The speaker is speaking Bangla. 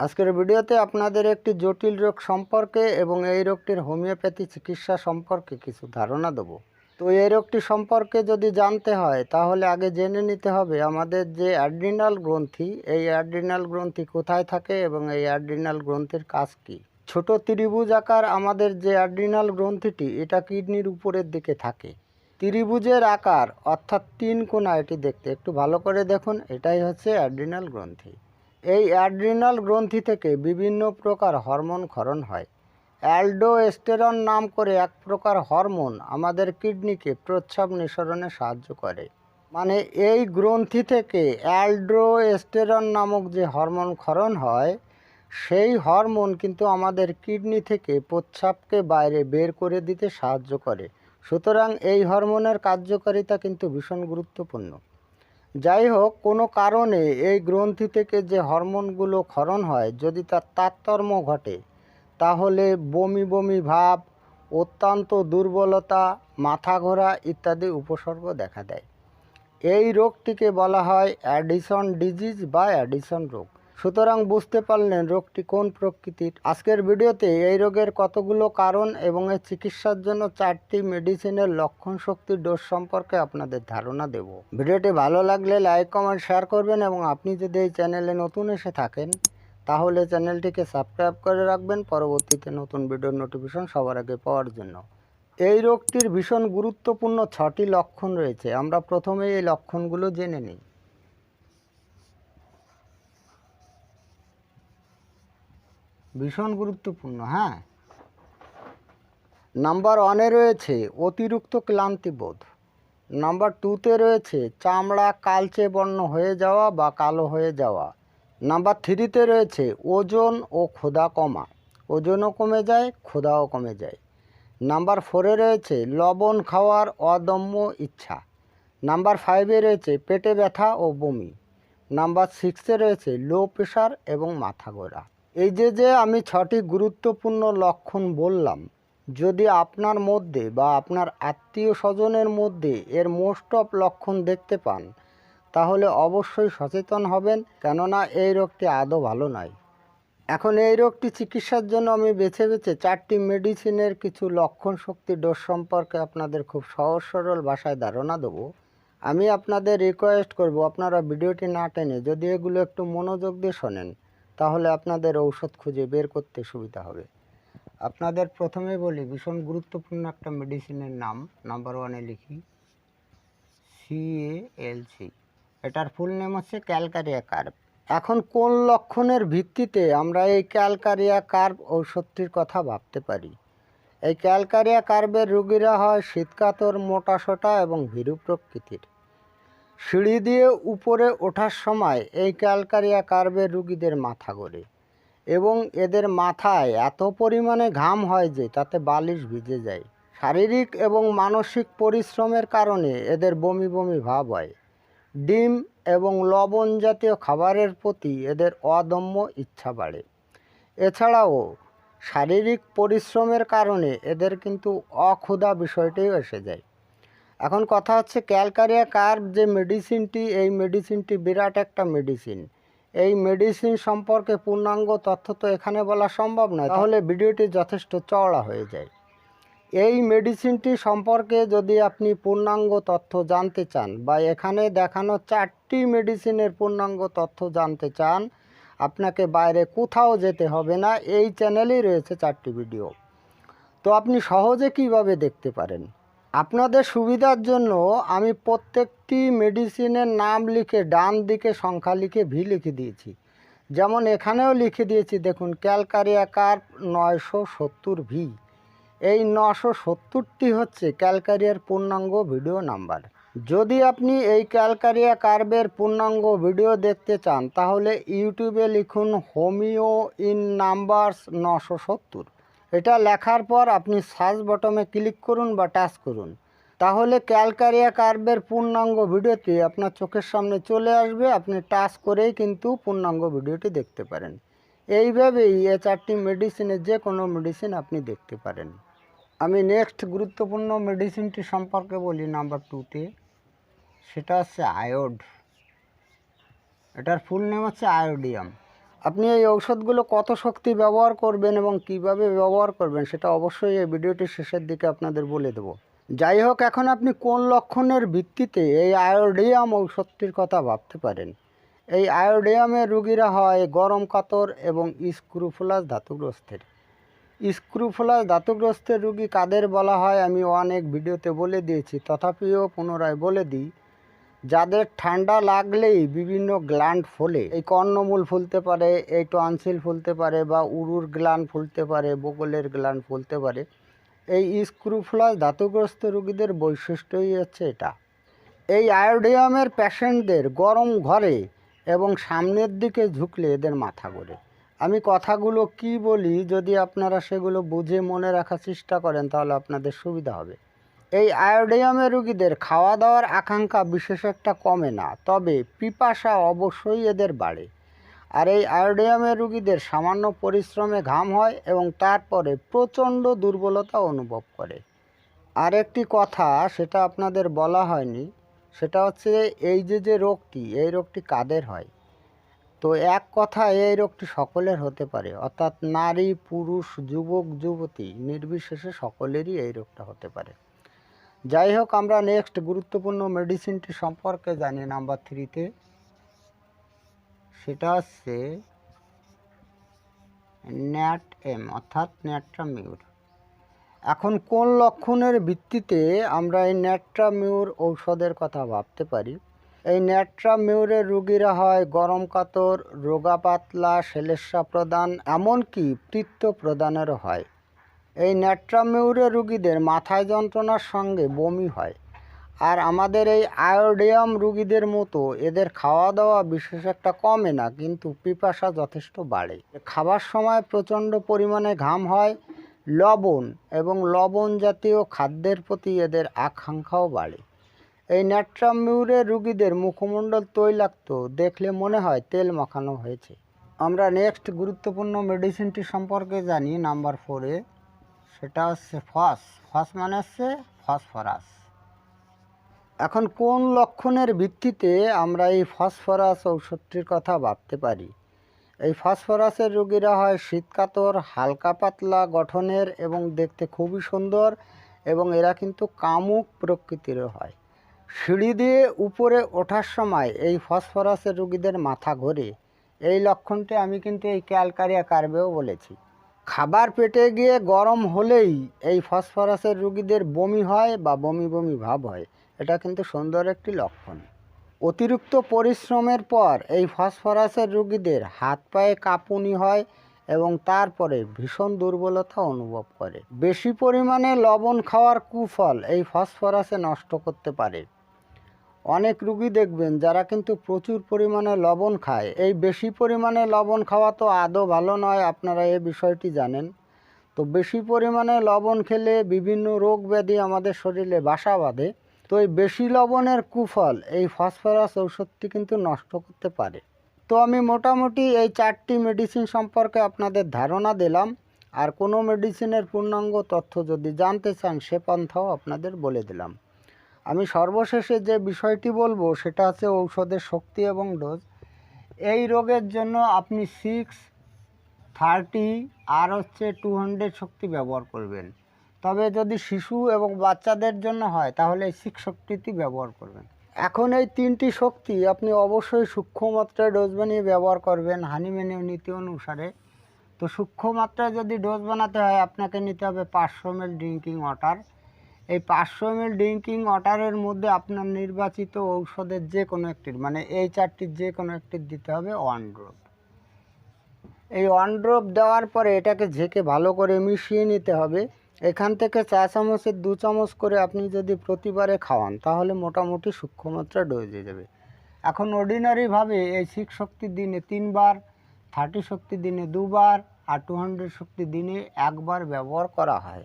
আজকের ভিডিওতে আপনাদের একটি জটিল রোগ সম্পর্কে এবং এই রোগটির হোমিওপ্যাথি চিকিৎসা সম্পর্কে কিছু ধারণা দেব। তো এই রোগটি সম্পর্কে যদি জানতে হয়, তাহলে আগে জেনে নিতে হবে আমাদের যে অ্যাড্রিনাল গ্রন্থি। এই অ্যাড্রিনাল গ্রন্থি কোথায় থাকে এবং এই অ্যাড্রিনাল গ্রন্থির কাজ কী? ছোট ত্রিভুজ আকার আমাদের যে অ্যাড্রিনাল গ্রন্থিটি, এটা কিডনির উপরের দিকে থাকে। ত্রিভুজের আকার, অর্থাৎ তিন কোণা, এটি দেখতে একটু ভালো করে দেখুন, এটাই হচ্ছে অ্যাড্রিনাল গ্রন্থি। এই অ্যাড্রিনাল গ্রন্থি থেকে বিভিন্ন প্রকার হরমোন ক্ষরণ হয়। অ্যালডোস্টেরন নাম করে এক প্রকার হরমোন আমাদের কিডনিকে প্রস্রাব নিঃসরণে সাহায্য করে। মানে এই গ্রন্থি থেকে অ্যালড্রোস্টেরন নামক যে হরমোন ক্ষরণ হয়, সেই হরমোন কিন্তু আমাদের কিডনি থেকে প্রস্রাবকে বাইরে বের করে দিতে সাহায্য করে। সুতরাং এই হরমোনের কার্যকারিতা কিন্তু ভীষণ গুরুত্বপূর্ণ। যাই হোক কোনো কারণে এই গ্রন্থি থেকে যে হরমোনগুলো ক্ষরণ হয়, যদি তার তারতম্য ঘটে, তাহলে বমি বমি ভাব, অত্যন্ত দুর্বলতা মাথা ঘোরা ইত্যাদি উপসর্গ দেখা দেয়। এই রোগটিকে বলা হয় অ্যাডিসন ডিজিজ বা অ্যাডিসন রোগ। সুতরাং বুঝতে পারলেন রোগটি কোন প্রকৃতির। আজকের ভিডিওতে এই রোগের কতগুলো কারণ এবং এর চিকিৎসার জন্য চারটি মেডিসিনের লক্ষণ শক্তির ডোজ সম্পর্কে আপনাদের ধারণা দেব। ভিডিওটি ভালো লাগলে লাইক, কমেন্ট, শেয়ার করবেন এবং আপনি যদি এই চ্যানেলে নতুন এসে থাকেন, তাহলে চ্যানেলটিকে সাবস্ক্রাইব করে রাখবেন পরবর্তীতে নতুন ভিডিওর নোটিফিকেশন সবার আগে পাওয়ার জন্য। এই রোগটির ভীষণ গুরুত্বপূর্ণ ছটি লক্ষণ রয়েছে। আমরা প্রথমে এই লক্ষণগুলো জেনে নিই। ভীষণ গুরুত্বপূর্ণ হ্যাঁ। নাম্বার ওয়ানে রয়েছে অতিরিক্ত ক্লান্তিবোধ নাম্বার টুতে রয়েছে চামড়া কালচে বর্ণ হয়ে যাওয়া বা কালো হয়ে যাওয়া। নাম্বার থ্রিতে রয়েছে ওজন ও ক্ষুধা কমা। ওজনও কমে যায়, ক্ষুধাও কমে যায়। নাম্বার ফোরে রয়েছে লবণ খাওয়ার অদম্য ইচ্ছা। নাম্বার ফাইভে রয়েছে পেটে ব্যথা ও বমি। নাম্বার সিক্সে রয়েছে লো প্রেশার এবং মাথা ঘোরা। এই যে যে আমি ছটি গুরুত্বপূর্ণ লক্ষণ বললাম, যদি আপনার মধ্যে বা আপনার আত্মীয় স্বজনের মধ্যে এর মোস্ট অফ লক্ষণ দেখতে পান, তাহলে অবশ্যই সচেতন হবেন, কেননা এই রোগটি আদৌ ভালো নয়। এখন এই রোগটি চিকিৎসার জন্য আমি বেছে বেছে চারটি মেডিসিনের কিছু লক্ষণ শক্তি ডোজ সম্পর্কে আপনাদের খুব সহজ সরল ভাষায় ধারণা দেবো। আমি আপনাদের রিকোয়েস্ট করব, আপনারা ভিডিওটি না টেনে যদি এগুলো একটু মনোযোগ দিয়ে শোনেন। তাহলে আপনাদের ঔষধ খুঁজে বের করতে সুবিধা হবে। আপনাদের প্রথমে বলি, ভীষণ গুরুত্বপূর্ণ একটা মেডিসিনের নাম নাম্বার ওয়ানে লিখি সিএএলসি এটার ফুল নেম হচ্ছে ক্যালকারিয়া কার্ভ এখন কোন লক্ষণের ভিত্তিতে আমরা এই ক্যালকারিয়া কার্ভ ঔষধটির কথা ভাবতে পারি? এই ক্যালকারিয়া কার্ভের রোগীরা হয় শীতকাতর মোটাসোটা এবং ভীরু প্রকৃতির। সিঁড়ি দিয়ে উপরে ওঠার সময় এই ক্যালকারিয়া কার্ভের রুগীদের মাথা ঘোরে এবং এদের মাথায় এত পরিমাণে ঘাম হয় যে তাতে বালিশ ভিজে যায়। শারীরিক এবং মানসিক পরিশ্রমের কারণে এদের বমি বমি ভাব হয়। ডিম এবং লবণ জাতীয় খাবারের প্রতি এদের অদম্য ইচ্ছা বাড়ে। এছাড়াও শারীরিক পরিশ্রমের কারণে এদের কিন্তু অক্ষুধা বিষয়টিও এসে যায়। এখন কথা হচ্ছে ক্যালকারিয়া কার্ভ যে মেডিসিনটি, এই মেডিসিনটি বিরাট একটা মেডিসিন। এই মেডিসিন সম্পর্কে পূর্ণাঙ্গ তথ্য তো এখানে বলা সম্ভব নয়, তাহলে ভিডিওটি যথেষ্ট চওড়া হয়ে যায়। এই মেডিসিনটি সম্পর্কে যদি আপনি পূর্ণাঙ্গ তথ্য জানতে চান বা এখানে দেখানো চারটি মেডিসিনের পূর্ণাঙ্গ তথ্য জানতে চান, আপনাকে বাইরে কোথাও যেতে হবে না, এই চ্যানেলেই রয়েছে চারটি ভিডিও। তো আপনি সহজে কীভাবে দেখতে পারেন? আপনাদের সুবিধার জন্য আমি প্রত্যেকটি মেডিসিনের নাম লিখে ডান দিকে সংখ্যা লিখে ভি লিখে দিয়েছি। যেমন এখানেও লিখে দিয়েছি, দেখুন ক্যালকারিয়া কার্প নয়শো সত্তর ভি এই নশো সত্তরটি হচ্ছে ক্যালকারিয়ার পূর্ণাঙ্গ ভিডিও নাম্বার যদি আপনি এই ক্যালকারিয়া কার্ভের পূর্ণাঙ্গ ভিডিও দেখতে চান, তাহলে ইউটিউবে লিখুন হোমিও ইন নাম্বারস নশো সত্তর। এটা লেখার পর আপনি সার্চ বটমে ক্লিক করুন বা টাচ করুন। তাহলে ক্যালকারিয়া কার্ভের পূর্ণাঙ্গ ভিডিওটি আপনার চোখের সামনে চলে আসবে, আপনি টাচ করেই কিন্তু পূর্ণাঙ্গ ভিডিওটি দেখতে পারেন। এইভাবেই এ চারটি মেডিসিনের যে কোনো মেডিসিন আপনি দেখতে পারেন। আমি নেক্সট গুরুত্বপূর্ণ মেডিসিনটি সম্পর্কে বলি, নাম্বার টুতে। সেটা হচ্ছে আয়োড। এটার ফুল নেম হচ্ছে আয়োডিয়াম। আপনি এই ঔষধগুলো কত শক্তি ব্যবহার করবেন এবং কীভাবে ব্যবহার করবেন সেটা অবশ্যই এই ভিডিওটির শেষের দিকে আপনাদের বলে দেবো। যাই হোক, এখন আপনি কোন লক্ষণের ভিত্তিতে এই আয়োডিয়াম ঔষধটির কথা ভাবতে পারেন? এই আয়োডিয়ামের রুগীরা হয় গরম কাতর এবং স্ক্রুফুলাস ধাতুগ্রস্তের। স্ক্রুফুলাস ধাতুগ্রস্তের রুগী কাদের বলা হয় আমি অনেক ভিডিওতে বলে দিয়েছি, তথাপিও পুনরায় বলে দিই যাদের ঠান্ডা লাগলেই বিভিন্ন গ্ল্যান্ড ফোলে। এই কর্ণমূল ফুলতে পারে, এই টনসিল ফুলতে পারে বা উরুর গ্ল্যান্ড ফুলতে পারে, বগলের গ্ল্যান্ড ফুলতে পারে। এই স্ক্রুফ্লাস ধাতুগ্রস্ত রোগীদের বৈশিষ্ট্যই হচ্ছে এটা। এই আয়োডিয়ামের পেশেন্টদের গরম ঘরে এবং সামনের দিকে ঝুঁকলে এদের মাথা ঘোরে। আমি কথাগুলো কি বলি যদি আপনারা সেগুলো বুঝে মনে রাখার চেষ্টা করেন তাহলে আপনাদের সুবিধা হবে। এই আয়োডিয়ামের রুগীদের খাওয়া দাওয়ার আকাঙ্ক্ষা বিশেষ একটা কমে না, তবে পিপাসা অবশ্যই এদের বাড়ে। আর এই আয়োডিয়ামের রুগীদের সামান্য পরিশ্রমে ঘাম হয় এবং তারপরে প্রচণ্ড দুর্বলতা অনুভব করে। আর একটি কথা, সেটা আপনাদের বলা হয়নি, সেটা হচ্ছে এই যে যে রোগটি, এই রোগটি কাদের হয়? তো এক কথা, এই রোগটি সকলের হতে পারে, অর্থাৎ নারী, পুরুষ, যুবক, যুবতী, নির্বিশেষে সকলেরই এই রোগটা হতে পারে। যাই হোক, আমরা নেক্সট গুরুত্বপূর্ণ মেডিসিনটি সম্পর্কে জানি। নাম্বার থ্রিতে সেটা হচ্ছে ন্যাট এম অর্থাৎ ন্যাট্রামিউর এখন কোন লক্ষণের ভিত্তিতে আমরা এই ন্যাট্রামিউর ঔষধের কথা ভাবতে পারি? এই ন্যাট্রামিউরের রুগীরা হয় গরম কাতর, রোগা পাতলা সেলেসা প্রদান, এমনকি পিত্ত প্রদানেরও হয়। এই ন্যাট্রামিউরের রুগীদের মাথায় যন্ত্রণার সঙ্গে বমি হয়। আর আমাদের এই আয়োডিয়াম রুগীদের মতো এদের খাওয়া দাওয়া বিশেষ একটা কমে না, কিন্তু পিপাসা যথেষ্ট বাড়ে। খাবার সময় প্রচণ্ড পরিমাণে ঘাম হয়, লবণ এবং লবণ জাতীয় খাদ্যের প্রতি এদের আকাঙ্ক্ষাও বাড়ে। এই ন্যাট্রামিউরের রুগীদের মুখমণ্ডল তৈলাক্ত, দেখলে মনে হয় তেল মাখানো হয়েছে। আমরা নেক্সট গুরুত্বপূর্ণ মেডিসিনটি সম্পর্কে জানি, নাম্বার ফোরে। সেটা হচ্ছে ফস। ফস মানে হচ্ছে ফসফরাস। এখন কোন লক্ষণের ভিত্তিতে আমরা এই ফসফরাস ঔষধটির কথা ভাবতে পারি? এই ফসফরাসের রোগীরা হয় শীতকাতর, হালকা পাতলা গঠনের এবং দেখতে খুবই সুন্দর এবং এরা কিন্তু কামুক প্রকৃতির হয়। সিঁড়ি দিয়ে উপরে ওঠার সময় এই ফসফরাসের রোগীদের মাথা ঘোরে। এই লক্ষণটি আমি কিন্তু এই ক্যালকারিয়া কার্বেও বলেছি। খাবার পেটে গিয়ে গরম হলেই এই ফসফরাসের রুগীদের বমি হয় বা বমি বমি ভাব হয়। এটা কিন্তু সুন্দর একটি লক্ষণ। অতিরিক্ত পরিশ্রমের পর এই ফসফরাসের রুগীদের হাত পায়ে কাঁপুনি হয় এবং তারপরে ভীষণ দুর্বলতা অনুভব করে। বেশি পরিমাণে লবণ খাওয়ার কুফল এই ফসফরাসে নষ্ট করতে পারে। অনেক রুগী দেখবেন যারা কিন্তু প্রচুর পরিমাণে লবণ খায়। এই বেশি পরিমাণে লবণ খাওয়া তো আদৌ ভালো নয়, আপনারা এই বিষয়টি জানেন। তো বেশি পরিমাণে লবণ খেলে বিভিন্ন রোগ ব্যাধি আমাদের শরীরে বাসা বাঁধে। তো এই বেশি লবণের কুফল, এই ফসফরাস ঔষধটি কিন্তু নষ্ট করতে পারে। তো আমি মোটামুটি এই চারটি মেডিসিন সম্পর্কে আপনাদের ধারণা দিলাম। আর কোনো মেডিসিনের পূর্ণাঙ্গ তথ্য যদি জানতে চান, সে পন্থাও আপনাদের বলে দিলাম। আমি সর্বশেষে যে বিষয়টি বলব, সেটা হচ্ছে ঔষধের শক্তি এবং ডোজ। এই রোগের জন্য আপনি সিক্স, থার্টি, আর হচ্ছে টু হান্ড্রেড শক্তি ব্যবহার করবেন। তবে যদি শিশু এবং বাচ্চাদের জন্য হয়, তাহলে সিক্স শক্তিটি ব্যবহার করবেন। এখন এই তিনটি শক্তি আপনি অবশ্যই সূক্ষ্ম মাত্রায় ডোজ বানিয়ে ব্যবহার করবেন হানিমেনীয় নীতি অনুসারে। তো সূক্ষ্ম মাত্রায় যদি ডোজ বানাতে হয়, আপনাকে নিতে হবে পাঁচশো এম ড্রিঙ্কিং ওয়াটার। এই পাঁচশো এম ড্রিঙ্কিং ওয়াটারের মধ্যে আপনার নির্বাচিত ঔষধের যে কোনো একটির মানে এই চারটির যে কোনো একটির দিতে হবে ওয়ান ড্রপ এই ওয়ান ড্রপ দেওয়ার পরে এটাকে ঝেঁকে ভালো করে মিশিয়ে নিতে হবে। এখান থেকে চা চামচের দু চামচ করে আপনি যদি প্রতিবারে খাওয়ান, তাহলে মোটামুটি সূক্ষ্মমাত্রা ডোজ যাবে। এখন অর্ডিনারিভাবে এই সিক্স শক্তি দিনে তিনবার থার্টি শক্তি দিনে দুবার আর টু হান্ড্রেড শক্তি দিনে একবার ব্যবহার করা হয়।